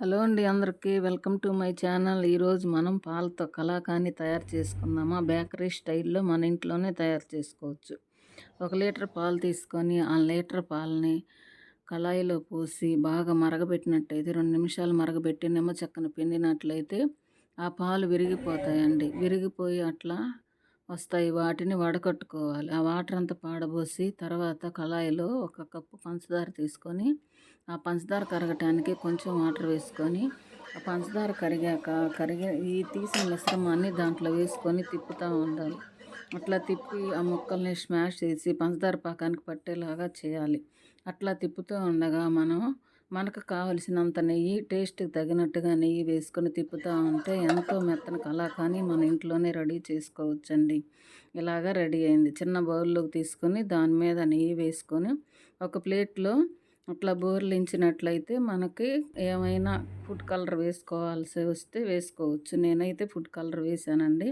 Hello అండి అందరికీ. Welcome to my channel. ఈరోజు మనం పాలతో కలాకాన్ని తయారు చేసుకుందామా? బేకరీ స్టైల్లో మన ఇంట్లోనే తయారు చేసుకోవచ్చు. ఒక లీటర్ పాలు తీసుకొని ఆ లీటర్ పాలని కళాయిలో పోసి బాగా మరగబెట్టినట్టయితే రెండు నిమిషాలు మరగబెట్టి నిమ్మ చెక్కను పిండినట్లయితే ఆ పాలు విరిగిపోతాయండి. విరిగిపోయి అట్లా వస్తాయి. వాటిని వడకట్టుకోవాలి. ఆ వాటర్ అంతా పాడబోసి తర్వాత కళాయిలో ఒక కప్పు పంచదార తీసుకొని ఆ పంచదార కరగటానికి కొంచెం వాటర్ వేసుకొని ఆ పంచదార కరిగాక కరిగే ఈ తీసిన మిశ్రమాన్ని దాంట్లో వేసుకొని తిప్పుతూ ఉండాలి. అట్లా తిప్పి ఆ ముక్కల్ని స్మాష్ చేసి పంచదార పాకానికి పట్టేలాగా చేయాలి. అట్లా తిప్పుతూ ఉండగా మనం మనకు కావలసినంత నెయ్యి టేస్ట్కి తగినట్టుగా నెయ్యి వేసుకొని తిప్పుతూ ఉంటే ఎంతో మెత్తని కలాకాని మన ఇంట్లోనే రెడీ చేసుకోవచ్చండి. ఇలాగా రెడీ అయింది. చిన్న బౌల్లోకి తీసుకొని దాని మీద నెయ్యి వేసుకొని ఒక ప్లేట్లో అట్లా బోర్లించినట్లయితే మనకి ఏమైనా ఫుడ్ కలర్ వేసుకోవాల్సి వస్తే వేసుకోవచ్చు. నేనైతే ఫుడ్ కలర్ వేసానండి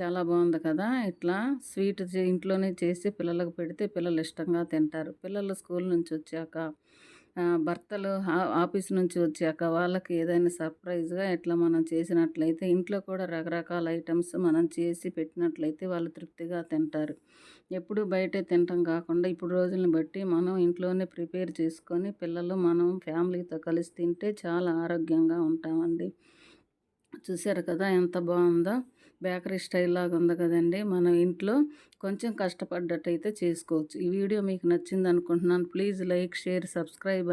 చాలా బాగుంది కదా. ఇట్లా స్వీట్ ఇంట్లోనే చేసి పిల్లలకు పెడితే పిల్లలు ఇష్టంగా తింటారు. పిల్లలు స్కూల్ నుంచి వచ్చాక భర్తలు ఆఫీస్ నుంచి వచ్చాక వాళ్ళకి ఏదైనా సర్ప్రైజ్గా ఇట్లా మనం చేసినట్లయితే ఇంట్లో కూడా రకరకాల ఐటమ్స్ మనం చేసి పెట్టినట్లయితే వాళ్ళు తృప్తిగా తింటారు. ఎప్పుడు బయటే తినటం కాకుండా ఇప్పుడు రోజులను బట్టి మనం ఇంట్లోనే ప్రిపేర్ చేసుకొని పిల్లలు మనం ఫ్యామిలీతో కలిసి తింటే చాలా ఆరోగ్యంగా ఉంటామండి. చూశారు కదా ఎంత బాగుందో. బేకరీ స్టైల్ లాగా ఉంది కదండి. మనం ఇంట్లో కొంచెం కష్టపడ్డట్టయితే చేసుకోవచ్చు. ఈ వీడియో మీకు నచ్చింది అనుకుంటున్నాను ప్లీజ్ లైక్ షేర్ సబ్స్క్రైబ్